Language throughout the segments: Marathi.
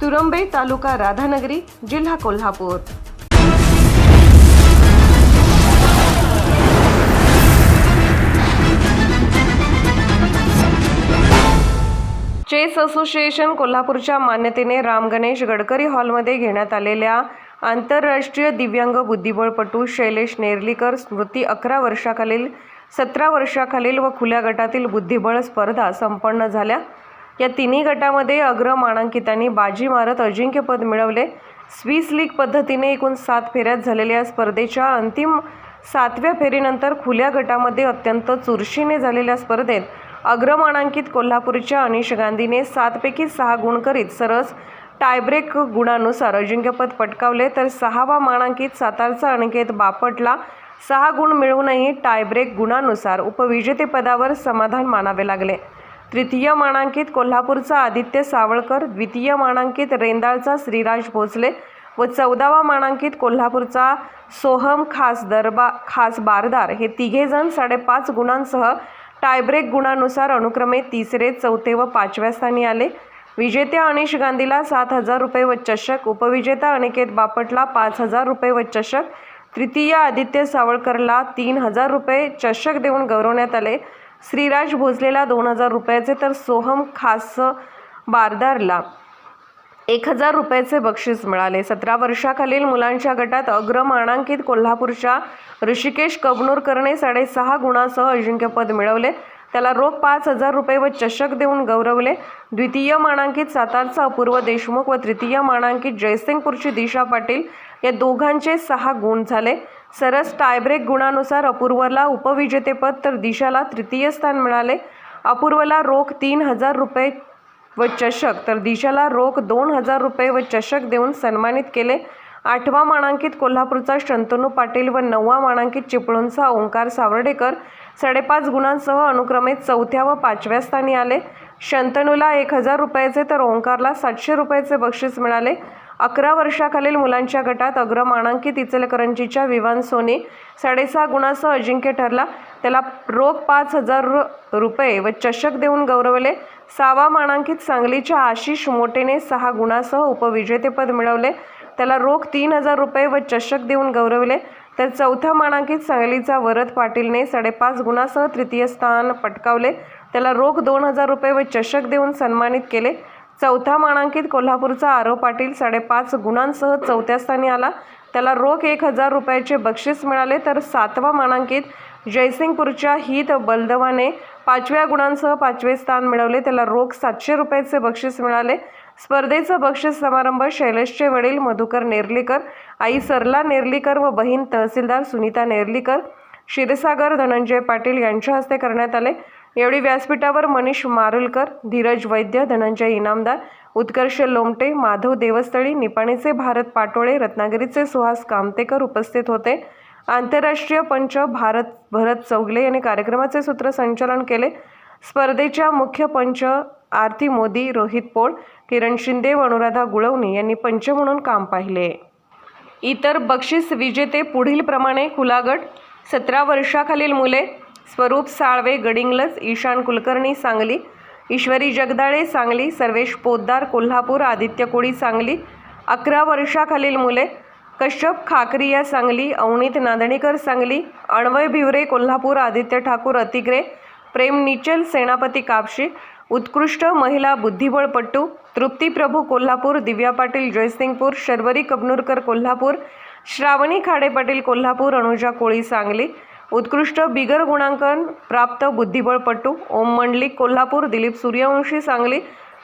तुरंबे तालुका राधानगरी जिल्हा कोल्हापूर. चेस असोसिएशन कोल्हापूरच्या मान्यतेने राम गणेश गडकरी हॉलमध्ये घेण्यात आलेल्या आंतरराष्ट्रीय दिव्यांग बुद्धिबळपटू शैलेश नेर्लीकर स्मृती अकरा वर्षाखालील सतरा वर्षाखालील व खुल्या गटातील बुद्धिबळ स्पर्धा संपन्न झाल्या. या तिन्ही गटामध्ये अग्रमानांकितांनी बाजी मारत अजिंक्यपद मिळवले. स्विस लीग पद्धतीने एकूण सात फेऱ्यात झालेल्या या स्पर्धेच्या अंतिम सातव्या फेरीनंतर खुल्या गटामध्ये अत्यंत चुरशीने झालेल्या स्पर्धेत अग्रमानांकित कोल्हापूरच्या अनिश गांधीने सातपैकी सहा गुण करीत सरस टायब्रेक गुणानुसार अजिंक्यपद पटकावले. तर सहावा मानांकित सातारचा अनिकेत बापटला सहा गुण मिळवूनही टायब्रेक गुणानुसार उपविजेतेपदावर समाधान मानावे लागले. तृतीय मानांकित कोल्हापूरचा आदित्य सावळकर द्वितीय मानांकित रेंदाळचा श्रीराज भोसले व चौदावा मानांकित कोल्हापूरचा सोहम खास दरबा खास बारदार हे तिघेजण साडेपाच गुणांसह टायब्रेक गुणानुसार अनुक्रमे तिसरे चौथे व पाचव्या स्थानी आले. विजेत्या अनिश गांधीला सात हजार रुपये व चषक उपविजेता अनिकेत बापटला पाच हजार रुपये व चषक तृतीय आदित्य सावळकरला तीन हजार रुपये चषक देऊन गौरवण्यात आले. श्रीराज भोसलेला दोन हजार रुपयाचे तर सोहम खास बारदारला एक हजार रुपयाचे बक्षीस मिळाले. सतरा वर्षाखालील मुलांच्या गटात अग्रमानांकित कोल्हापूरच्या ऋषिकेश कबनूरकरने साडेसहा गुणासह अजिंक्यपद मिळवले. त्याला रोख पाच हजार रुपये व चषक देऊन गौरवले. द्वितीय मानांकित सातारचा अपूर्व देशमुख व तृतीय मानांकित जयसिंगपूरची दिशा पाटील या दोघांचे सहा गुण झाले. सरस टायब्रेक गुणानुसार अपूर्वला उपविजेतेपद तर दिशाला तृतीय स्थान मिळाले. अपूर्वला रोख तीन हजार रुपये व चषक तर दिशाला रोख दोन हजार रुपये व चषक देऊन सन्मानित केले. आठवा मानांकित कोल्हापूरचा शंतनू पाटील व नववा मानांकित चिपळूणचा ओंकार सावर्डेकर साडेपाच गुणांसह अनुक्रमे चौथ्या व पाचव्या स्थानी आले. शंतनूला एक हजार रुपयाचे तर ओंकारला सातशे रुपयाचे बक्षीस मिळाले. अकरा वर्षाखालील मुलांच्या गटात अग्रमानांकित इचलकरंजीच्या विवान सोने साडेसहा गुणासह अजिंक्य ठरला. त्याला रोख पाच हजार रुपये व चषक देऊन गौरवले. सहावा मानांकित सांगलीच्या आशिष मोटेने सहा गुणासह उपविजेतेपद मिळवले. त्याला रोख तीन हजार रुपये व चषक देऊन गौरवले. तर चौथ्या मानांकित सांगलीचा वरद पाटीलने साडेपाच गुणासह तृतीय स्थान पटकावले. त्याला रोख दोन हजार रुपये व चषक देऊन सन्मानित केले. चौथा मानांकित कोल्हापूरचा आरव पाटील साडेपाच गुणांसह चौथ्या स्थानी आला. त्याला रोख एक हजार रुपयाचे बक्षीस मिळाले तर सातवा मानांकित जयसिंगपूरच्या हित बलदवाने पाचव्या गुणांसह पाचवे स्थान मिळवले. त्याला रोख सातशे रुपयाचे बक्षीस मिळाले. स्पर्धेचा बक्षीस समारंभ शैलेशचे वडील मधुकर नेर्लीकर आई सरला नेर्लीकर व बहीण तहसीलदार सुनीता नेर्लीकर क्षीरसागर धनंजय पाटील यांच्या हस्ते करण्यात आले. यावेळी व्यासपीठावर मनीष मारुलकर धीरज वैद्य धनंजय इनामदार उत्कर्ष लोमटे माधव देवस्थळी निपाणीचे भारत पाटोळे रत्नागिरीचे सुहास कामतेकर उपस्थित होते. आंतरराष्ट्रीय पंच भारत भरत चौगले यांनी कार्यक्रमाचे सूत्रसंचालन केले. स्पर्धेच्या मुख्य पंच आरती मोदी रोहित पोळ किरण शिंदे व अनुराधा गुळवणी यांनी पंच म्हणून काम पाहिले. इतर बक्षीस विजेते पुढील प्रमाणे कुलागट सतरा वर्षाखालील मुले स्वरूप साळवे गडिंगलज ईशान कुलकर्णी सांगली ईश्वरी जगदाळे सांगली सर्वेश पोद्दार कोल्हापूर आदित्य कोळी सांगली अकरा वर्षाखालील मुले कश्यप खाकरिया सांगली अवनीत नांदणीकर सांगली अण्वय भिवरे कोल्हापूर आदित्य ठाकूर अतिग्रे प्रेम निचल सेनापती कापशी उत्कृष्ट महिला बुद्धिबळपट्टू तृप्ती प्रभू कोल्हापूर दिव्या पाटील जयसिंगपूर शर्वरी कबनूरकर कोल्हापूर श्रावणी खाडे पाटील कोल्हापूर अनुजा कोळी सांगली उत्कृष्ट बिगर गुणांकन प्राप्त बुद्धिबळपट्टू ओम मंडलिक कोल्हापूर दिलीप सूर्यवंशी सांगली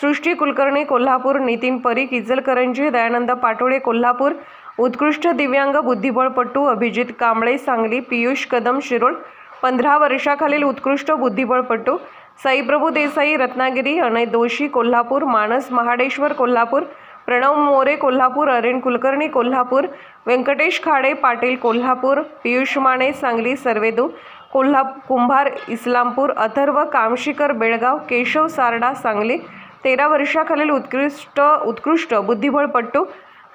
सृष्टी कुलकर्णी कोल्हापूर नितीन परीख किजलकरंजी दयानंद पाटोळे कोल्हापूर उत्कृष्ट दिव्यांग बुद्धिबळपट्टू अभिजित कांबळे सांगली पियुष कदम शिरोळ पंधरा वर्षाखालील उत्कृष्ट बुद्धिबळपट्टू साईप्रभू देसाई रत्नागिरी अनय दोशी कोल्हापूर मानस महाडेश्वर कोल्हापूर प्रणव मोरे कोल्हापूर अरेण कुलकर्णी कोल्हापूर व्यंकटेश खाडे पाटील कोल्हापूर पियुष माने सांगली सर्वेदू कोल्हा कुंभार इस्लामपूर अथर्व कामशीकर बेळगाव केशव सारडा सांगली तेरा वर्षाखालील उत्कृष्ट उत्कृष्ट बुद्धिबळपट्टू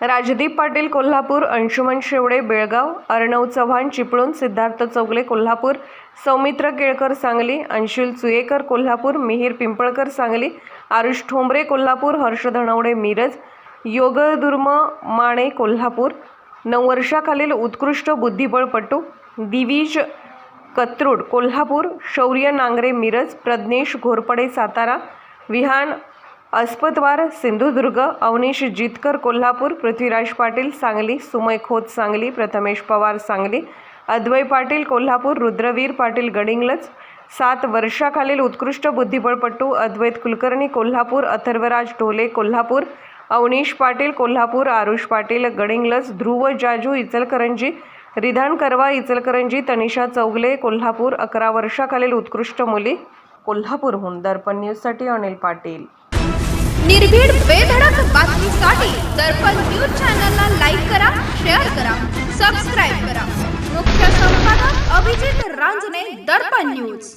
राजदीप पाटील कोल्हापूर अंशुमन शेवडे बेळगाव अर्णव चव्हाण चिपळूण सिद्धार्थ चौगले कोल्हापूर सौमित्र केळकर सांगली अंशुल चुयेकर कोल्हापूर मिहीर पिंपळकर सांगली आरुष ठोंबरे कोल्हापूर हर्ष धनवडे मिरज योगदुर्म माणे कोल्हापूर. नऊ वर्षाखालील उत्कृष्ट बुद्धिबळपटू दिवीज कत्रूड कोल्हापूर. शौर्य नांगरे मिरज. प्रज्ञेश घोरपडे सातारा. विहान अस्पतवार सिंधुदुर्ग. अवनीश जितकर कोल्हापूर. पृथ्वीराज पाटील सांगली. सुमय खोत सांगली. प्रथमेश पवार सांगली. अद्वय पाटील कोल्हापूर. रुद्रवीर पाटील गडिंगलज. सात वर्षाखालील उत्कृष्ट बुद्धिबळपटू अद्वैत कुलकर्णी कोल्हापूर. अथर्वराज ढोले कोल्हापूर. अवनीश पाटील कोल्हापूर आरुष पाटील गडिंग्लज ध्रुव जाजू इचलकरंजी रिधान करवा इचलकरंजी तनिषा चौगले कोल्हापूर अकरा वर्षाखालील उत्कृष्ट मुली कोल्हापूरहून. दर्पण न्यूजसाठी अनिल पाटील. निर्भीड बेधडक बातमीसाठी दर्पण न्यूज चॅनलला लाईक करा शेअर करा सबस्क्राईब करा. मुख्य संपादक अभिजित रांजणे दर्पण न्यूज.